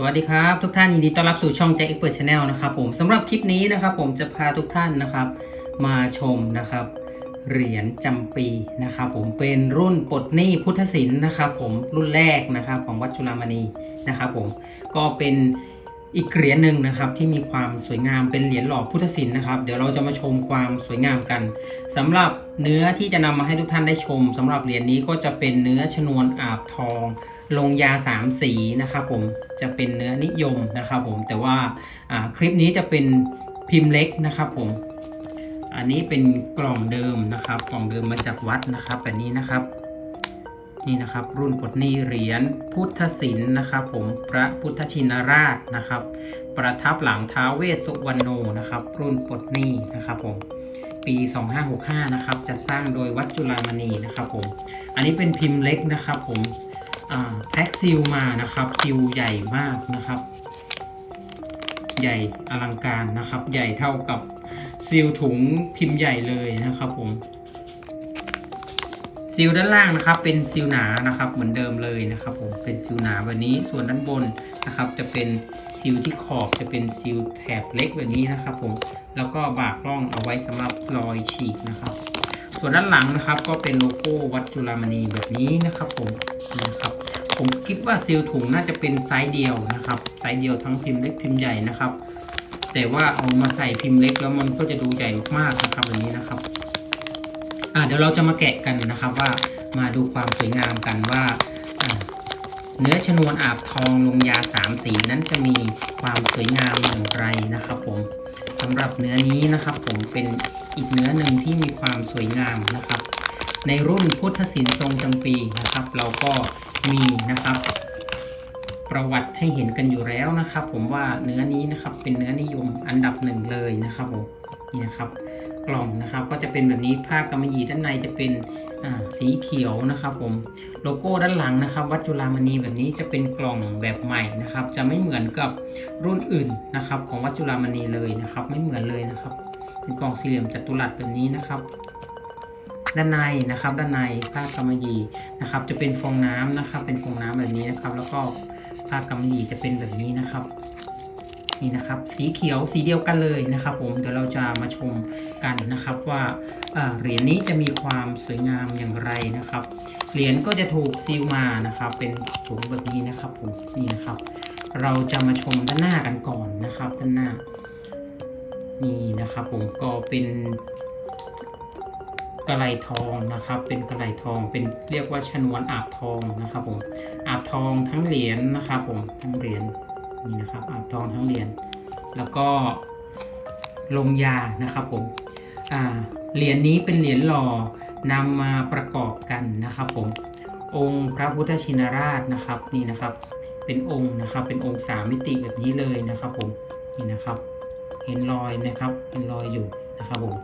สวัสดีครับ ทุกท่านยินดีต้อนรับสู่ช่องแจ็คเอ็กเปิดชาแนลนะครับผมสำหรับคลิปนี้นะครับ ผมจะพาทุกท่านนะครับ มาชมนะครับ เหรียญจำปีนะครับผมเป็นรุ่นปลดหนี้พุทธศิลป์นะครับ ผมรุ่นแรกนะครับของวัดจุฬามณีนะครับผมก็เป็นอีกเหรียญหนึ่งนะครับที่มีความสวยงามเป็นเหรียญหล่อพุทธศิลป์นะครับเดี๋ยวเราจะมาชมความสวยงามกันสำหรับเนื้อที่จะนำมาให้ทุกท่านได้ชมสำหรับเหรียญนี้ก็จะเป็นเนื้อชนวนอาบทอง ลงยาสามสีนะครับผมจะเป็นเนื้อนิยมนะครับผมแต่ว่าคลิปนี้จะเป็นพิมพ์เล็กนะครับผม อันนี้เป็นกล่องเดิมนะครับ กล่องเดิมมาจากวัดนะครับแบบนี้นะครับ นี่นะครับรุ่นปดนี้เหรียญพุทธศิลป์นะครับ ผมพระพุทธชินราชนะครับ ประทับหลังท้าเวสสุวรรณโนนะครับ รุ่นปดนี้นะครับผมปี 2565 นะครับ จะสร้างโดยวัดจุฬามณีนะครับผม อันนี้เป็นพิมพ์เล็กนะครับผม แพ็คซิลมานะครับซิลใหญ่มากนะครับ ใหญ่อลังการนะครับ ใหญ่เท่ากับซิลถุงพิมพ์ใหญ่เลยนะครับผมซิลด้านล่างนะครับ เป็นซิลหนานะครับ เหมือนเดิมเลยนะครับ ผมเป็นซิลหนาแบบนี้ส่วนด้านบนนะครับ จะเป็นซิลที่ขอบจะเป็นซิลแถบเล็กแบบนี้นะครับ ผมแล้วก็บากร่องเอาไว้สำหรับรอยฉีกนะครับ ส่วนด้านหลังนะครับ ก็เป็นโลโก้วัดจุฬามณีแบบนี้นะครับ ผมนะครับ ผมคิดว่าซีลถุงน่าจะเป็นไซส์เดียวนะครับไซส์เดียวทั้งพิมพ์เล็กพิมพ์ใหญ่นะครับ แต่ว่าเอามาใส่พิมพ์เล็กแล้วมันก็จะดูใหญ่มากๆนะครับแบบนี้นะครับอ่าเดี๋ยวเราจะมาแกะกันนะครับว่ามาดูความสวยงามกันว่าอ่าเนื้อชนวนอาบทองลงยาสามสีนั้นจะมีความสวยงามอย่างไรนะครับผมสำหรับเนื้อนี้นะครับ ผมเป็นอีกเนื้อหนึ่งที่มีความสวยงามนะครับ ในรุ่นพุทธศิลป์ทรงจำปีนะครับ เราก็ มีนะครับ ประวัติให้เห็นกันอยู่แล้วนะครับ ผมว่าเนื้อนี้นะครับเป็นเนื้อนิยมอันดับหนึ่งเลยนะครับผมนี่นะครับกล่องนะครับก็จะเป็นแบบนี้ผ้ากำมะหยี่ด้านในจะเป็นอ่าสีเขียวนะครับ ผมโลโก้ด้านหลังนะครับ วัดจุฬามณีแบบนี้จะเป็นกล่องแบบใหม่นะครับ จะไม่เหมือนกับรุ่นอื่นนะครับ ของวัดจุฬามณีเลยนะครับ ไม่เหมือนเลยนะครับ เป็นกล่องสี่เหลี่ยมจัตุรัสแบบนี้นะครับ ด้านในนะครับ ด้านในผ้ากำมะหยี่นะครับ จะเป็นฟองน้ำนะครับ เป็นฟองน้ำแบบนี้นะครับ แล้วก็ผ้ากำมะหยี่จะเป็นแบบนี้นะครับนี่นะครับสีเขียวสีเดียวกันเลยนะครับ ผมเดี๋ยวเราจะมาชมกันนะครับว่าอ่าเหรียญนี้จะมีความสวยงามอย่างไรนะครับเหรียญก็จะถูกซีลมานะครับ เป็นถุงแบบนี้นะครับผมนี่นะครับ เราจะมาชมด้านหน้ากันก่อนนะครับ ด้านหน้านี่นะครับ ผมก็เป็น กระไหลทองนะครับ เป็นกระไหลทองเป็นเรียกว่าชนวนอาบทองนะครับผมอาบทองทั้งเหรียญนะครับผมทั้งเหรียญนี่นะครับอาบทองทั้งเหรียญแล้วก็ลงยานะครับผมเหรียญนี้เป็นเหรียญหล่อนำมาประกอบกันนะครับผมองค์พระพุทธชินราชนะครับนี่นะครับ เป็นองค์นะครับเป็นองค์สามมิติแบบนี้เลยนะครับผมนี่นะครับ เห็นรอยนะครับเป็นรอยอยู่นะครับผม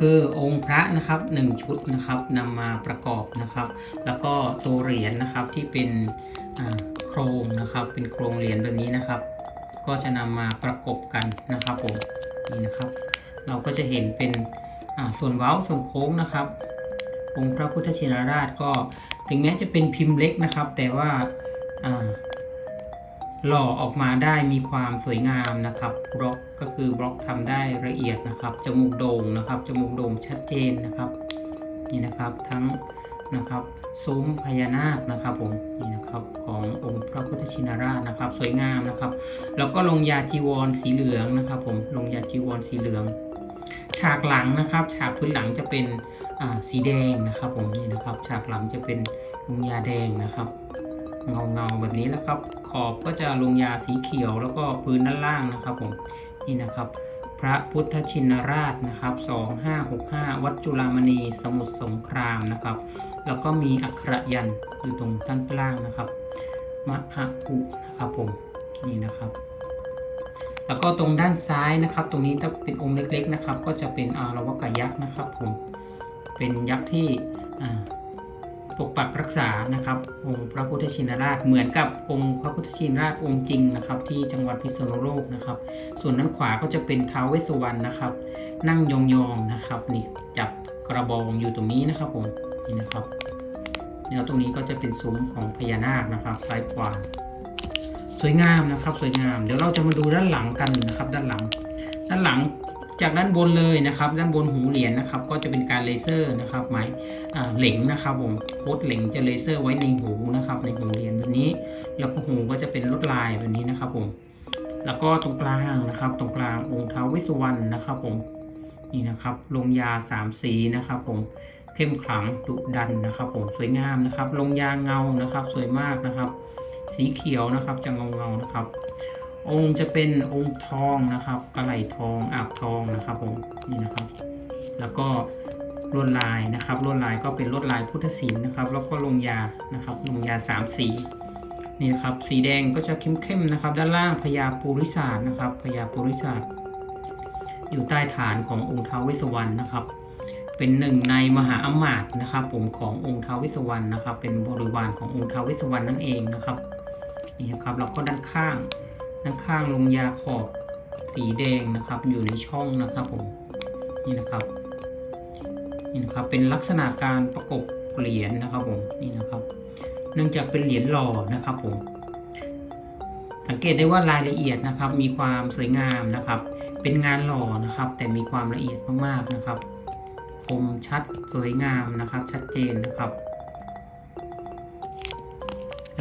คือองค์พระนะครับหนึ่งชุดนะครับนำมาประกอบนะครับ แล้วก็ตัวเหรียญนะครับที่เป็นโครงนะครับ เป็นโครงเหรียญแบบนี้นะครับ ก็จะนำมาประกบกันนะครับผมนี่นะครับ เราก็จะเห็นเป็นส่วนเว้าส่วนโค้งนะครับ องค์พระพุทธชินราชก็ถึงแม้จะเป็นพิมพ์เล็กนะครับ แต่ว่า หล่อออกมาได้มีความสวยงามนะครับบล็อกก็คือบล็อกทำได้ละเอียดนะครับ จมูกโด่งนะครับ จมูกโด่งชัดเจนนะครับนี่นะครับทั้งนะครับซุ้มพญานาคนะครับผมนี่นะครับขององค์พระพุทธชินราชนะครับ สวยงามนะครับ แล้วก็ลงยาจีวรสีเหลืองนะครับ ผมลงยาจีวรสีเหลือง ฉากหลังนะครับ ฉากพื้นหลังจะเป็นอ่าสีแดงนะครับ ผมนี่นะครับ ฉากหลังจะเป็นลงยาแดงนะครับ เงาเงาๆแบบนี้แล้วครับ ขอบก็จะลงยาสีเขียวแล้วก็พื้นด้านล่างนะครับผมนี่นะครับ พระพุทธชินราชนะครับ 2565 วัดจุฬามณีสมุทรสงครามนะครับ แล้วก็มีอักขระยันต์อยู่ตรงด้านล่างนะครับมะอะอุนะครับผมนี่นะครับแล้วก็ตรงด้านซ้ายนะครับ ตรงนี้ถ้าเป็นองค์เล็กๆนะครับ ก็จะเป็นอารวกยักษ์นะครับผมเป็นยักษ์ที่อ่า ปกปักรักษานะครับองค์พระพุทธชินราชเหมือนกับองค์พระพุทธชินราชองค์จริงนะครับ ที่จังหวัดพิษณุโลกนะครับ ส่วนด้านขวาก็จะเป็นท้าวเวสสุวรรณนะครับ นั่งยองๆนะครับนี่จับกระบองอยู่ตรงนี้นะครับผมนี่นะครับแล้วตรงนี้ก็จะเป็นซุ้มของพญานาคนะครับซ้ายขวาสวยงามนะครับสวยงาม เดี๋ยวเราจะมาดูด้านหลังกันนะครับ ด้านหลัง ด้านหลัง จากด้านบนเลยนะครับ ด้านบนหูเหรียญนะครับ ก็จะเป็นการเลเซอร์นะครับหมายเหล็งนะครับผมโคดเหล็งจะเลเซอร์ไว้ในหูนะครับ ในหูเหรียญแบบนี้ แล้วก็หูก็จะเป็นลวดลายแบบนี้นะครับผมแล้วก็ตรงกลางนะครับ ตรงกลางองค์ท้าวเวสสุวรรณนะครับผมนี่นะครับลงยาสามสีนะครับผมเข้มขลังดุดันนะครับ ผมสวยงามนะครับ ลงยาเงานะครับ สวยมากนะครับ สีเขียวนะครับจะเงาเงานะครับ องค์จะเป็นองค์ทองนะครับ กระไหลทองอาบทองนะครับผมนี่นะครับ แล้วก็ลวดลายนะครับลวดลายก็เป็นลวดลายพุทธศิลป์นะครับ แล้วก็ลงยานะครับลงยาสามสีนี่นะครับสีแดงก็จะเข้มๆนะครับ ด้านล่างพญาปุริศาสนะครับพญาปุริศาสอยู่ใต้ฐานขององค์ท้าวเวสสวรรณนะครับ เป็นหนึ่งในมหาอมาตย์นะครับ ผมขององค์ท้าวเวสสวรรณนะครับ เป็นบริวารขององค์ท้าวเวสสวรรณนั่นเองนะครับนี่นะครับแล้วก็ด้านข้าง ด้านข้างลงยาขอบสีแดงนะครับ อยู่ในช่องนะครับผมนี่นะครับนี่นะครับเป็นลักษณะการประกบเหรียญนะครับผมนี่นะครับ เนื่องจากเป็นเหรียญหล่อนะครับผมสังเกตได้ว่ารายละเอียดนะครับ มีความสวยงามนะครับ เป็นงานหล่อนะครับ แต่มีความละเอียดมากๆนะครับ คมชัดสวยงามนะครับ ชัดเจนนะครับ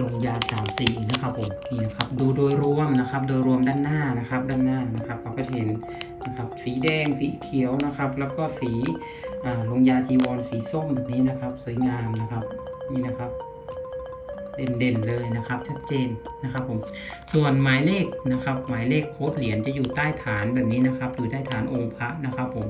ลงยาสามสีนะครับผมนี่นะครับ ดูโดยรวมนะครับ โดยรวมด้านหน้านะครับ ด้านหน้านะครับเราก็เห็นนะครับ สีแดงสีเขียวนะครับ แล้วก็สีลงยาจีวรสีส้มแบบนี้นะครับ สวยงามนะครับนี่นะครับเด่นๆเลยนะครับชัดเจนนะครับผมส่วนหมายเลขนะครับ หมายเลขโค้ดเหรียญจะอยู่ใต้ฐานแบบนี้นะครับอยู่ใต้ฐานองค์พระนะครับผม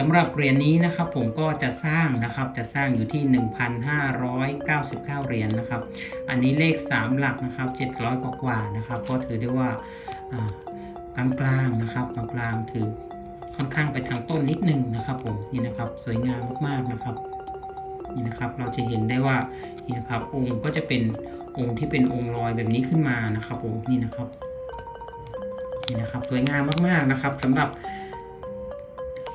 สำหรับเหรียญนี้นะครับผมก็จะสร้างนะครับจะสร้างอยู่ที่ 1,599 เหรียญนะครับ อันนี้เลข 3 หลักนะครับ 700 กว่ากว่านะครับก็ถือได้ว่าอ่ากลางๆนะครับกลางๆถือค่อนข้างไปทางต้นนิดนึงนะครับผมนี่นะครับสวยงามมากๆนะครับนี่นะครับเราจะเห็นได้ว่านี่นะครับองค์ก็จะเป็นองค์ที่เป็นองค์ลอยแบบนี้ขึ้นมานะครับผมนี่นะครับนี่นะครับสวยงามมากๆนะครับสำหรับ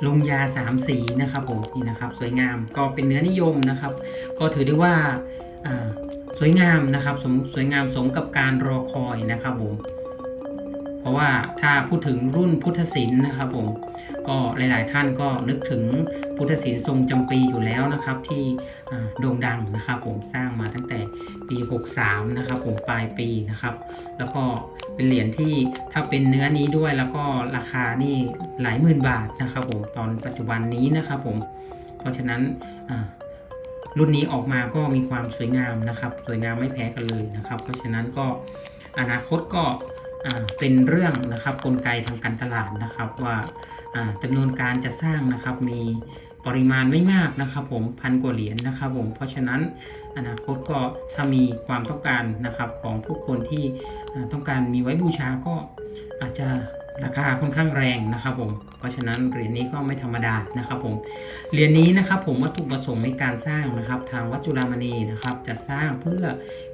ลงยาสามสีนะครับผมนี่นะครับ สวยงามก็เป็นเนื้อนิยมนะครับ ก็ถือได้ว่าอ่าสวยงามนะครับสมสวยงามสมกับการรอคอยนะครับผมเพราะว่าถ้าพูดถึงรุ่นพุทธศิลป์นะครับผมก็หลาย ๆ ท่านก็นึกถึง พุทธศิลป์ทรงจำปีอยู่แล้วนะครับ ที่โด่งดังนะครับ ผมสร้างมาตั้งแต่ปี 63 นะครับ ผมปลายปีนะครับ แล้วก็เป็นเหรียญที่ถ้าเป็นเนื้อนี้ด้วยแล้วก็ราคานี่หลายหมื่นบาทนะครับ ผมตอนปัจจุบันนี้นะครับ ผมเพราะฉะนั้นรุ่นนี้ออกมาก็มีความสวยงามนะครับ สวยงามไม่แพ้กันเลยนะครับ เพราะฉะนั้นก็อนาคตก็เป็นเรื่องนะครับกลไกทางการตลาดนะครับว่า จำนวนการจะสร้างนะครับมีปริมาณไม่มากนะครับผมพันกว่าเหรียญนะครับผมเพราะฉะนั้นอนาคตก็ถ้ามีความต้องการนะครับของผู้คนที่ต้องการมีไว้บูชาก็อาจจะราคาค่อนข้างแรงนะครับผมเพราะฉะนั้นเหรียญนี้ก็ไม่ธรรมดานะครับผมเหรียญนี้นะครับผมวัตถุประสงค์ในการสร้างนะครับ ทางวัดจุฬามณีนะครับจะสร้างเพื่อ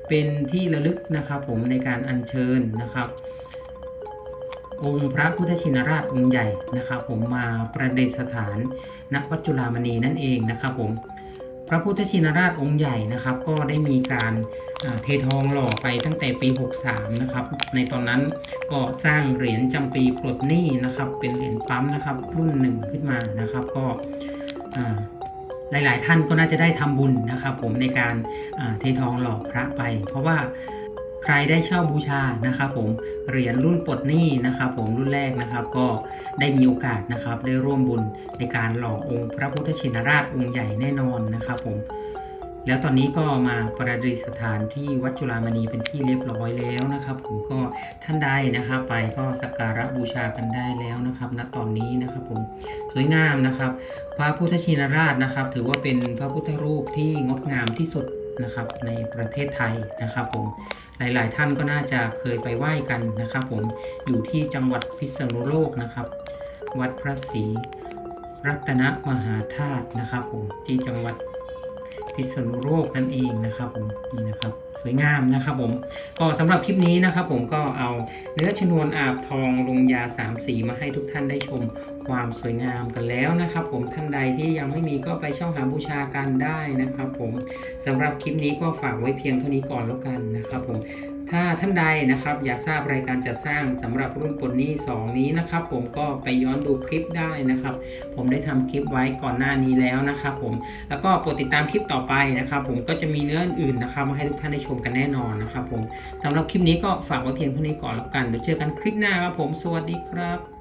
เป็นที่ระลึกนะครับผมในการอัญเชิญนะครับ องค์พระพุทธชินราชองค์ใหญ่นะครับผมมาประดิษฐานณวัดจุฬามณีนั่นเองนะครับผมพระพุทธชินราชองค์ใหญ่นะครับ ก็ได้มีการเททองหล่อไปตั้งแต่ปี 63 นะครับ ในตอนนั้นก็สร้างเหรียญจำปีปลดหนี้นะครับ เป็นเหรียญปั๊มนะครับ รุ่นหนึ่งขึ้นมานะครับ ก็อ่าหลาย ๆ ท่านก็น่าจะได้ทำบุญนะครับ ผมในการเททองหล่อพระไป เพราะว่า ใครได้เช่าบูชานะครับผมเหรียญรุ่นปลดหนี้นะครับผมรุ่นแรกนะครับก็ได้มีโอกาสนะครับได้ร่วมบุญในการหล่อองค์พระพุทธชินราชองค์ใหญ่แน่นอนนะครับผมแล้วตอนนี้ก็มาประดิษฐานที่วัดจุฬามณีเป็นที่เรียบร้อยแล้วนะครับ ผมก็ท่านใดนะครับไปก็สักการะบูชากันได้แล้วนะครับณตอนนี้นะครับผมสวยงามนะครับ พระพุทธชินราชนะครับ ถือว่าเป็นพระพุทธรูปที่งดงามที่สุด นะครับในประเทศไทยนะครับผมหลาย ๆ ท่านก็น่าจะเคยไปไหว้กันนะครับผมอยู่ที่จังหวัดพิษณุโลกนะครับ วัดพระศรีรัตนมหาธาตุนะครับผมที่จังหวัดพิษณุโลกนั่นเองนะครับผมนี่นะครับสวยงามนะครับผมก็สำหรับคลิปนี้นะครับผมก็เอาเนื้อชนวนอาบทองลงยาสามสีมาให้ทุกท่านได้ชม ความสวยงามกันแล้วนะครับ ผมท่านใดที่ยังไม่มีก็ไปช่าหาบูชากันได้นะครับ ผมสำหรับคลิปนี้ก็ฝากไว้เพียงเท่านี้ก่อนแล้วกันนะครับผมถ้าท่านใดนะครับ อยากทราบรายการจัดสร้างสำหรับรุ่นปลดหนี้ 2 นี้นะครับ ผมก็ไปย้อนดูคลิปได้นะครับ ผมได้ทำคลิปไว้ก่อนหน้านี้แล้วนะครับ ผมแล้วก็โปรดติดตามคลิปต่อไปนะครับ ผมก็จะมีเนื้ออื่นๆนะครับ มาให้ทุกท่านได้ชมกันแน่นอนนะครับ ผมสำหรับคลิปนี้ก็ฝากไว้เพียงเท่านี้ก่อนแล้วกันเดี๋ยวเจอกันคลิปหน้าครับผมสวัสดีครับ